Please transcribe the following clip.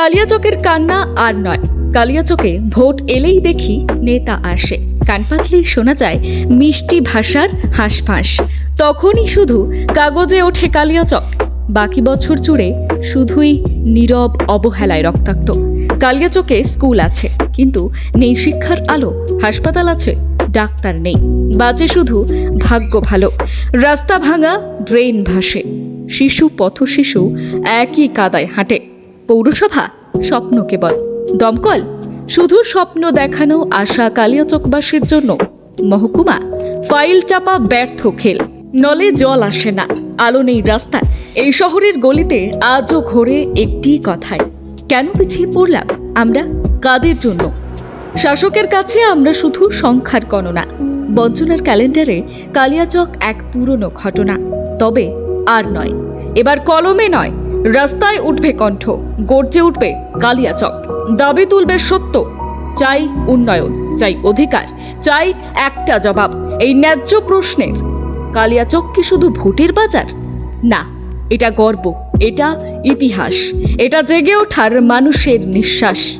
কালিয়াচকের কান্না আর নয়। কালিয়াচকে ভোট এলেই দেখি নেতা আসে। কান পাতলেই শোনা যায় মিষ্টি ভাষার হাঁসফাঁস। তখনই শুধু কাগজে ওঠে কালিয়াচক। বাকি বছর জুড়ে শুধুই নীরব অবহেলায় রক্তাক্ত। কালিয়াচকে স্কুল আছে, কিন্তু নেই শিক্ষার আলো, হাসপাতাল আছে, ডাক্তার নেই। বাজে শুধু ভাগ্য ভালো। রাস্তা ভাঙা ড্রেন ভাসে। শিশু পথ শিশু একই কাদায় হাঁটে। পৌরসভা স্বপ্ন কেবল দমকল শুধু স্বপ্ন দেখানো আশা কালিয়াচকবাসীর জন্য। মহকুমা, ফাইল চাপা ব্যর্থ খেল। নলে জল আসে না, আলো নেই রাস্তা এই শহরের গলিতে আজও ঘোরে একটি কথাই কেন পিছিয়ে পড়লাম আমরা? কাদের জন্য? শাসকের কাছে আমরা শুধু সংখ্যার গণনা। বঞ্চনার ক্যালেন্ডারে কালিয়াচক এক পুরনো ঘটনা। তবে আর নয়, এবার কলমে নয়। রাস্তায় উঠবে কণ্ঠ, গর্জে উঠবে কালিয়াচক। দাবি তুলবে সত্য, চাই উন্নয়ন, চাই অধিকার, চাই একটা জবাব, এই ন্যায্য প্রশ্নের। কালিয়াচক কি শুধু ভোটের বাজার? না, এটা গর্ব, এটা ইতিহাস, এটা জেগে ওঠার মানুষের নিঃশ্বাস।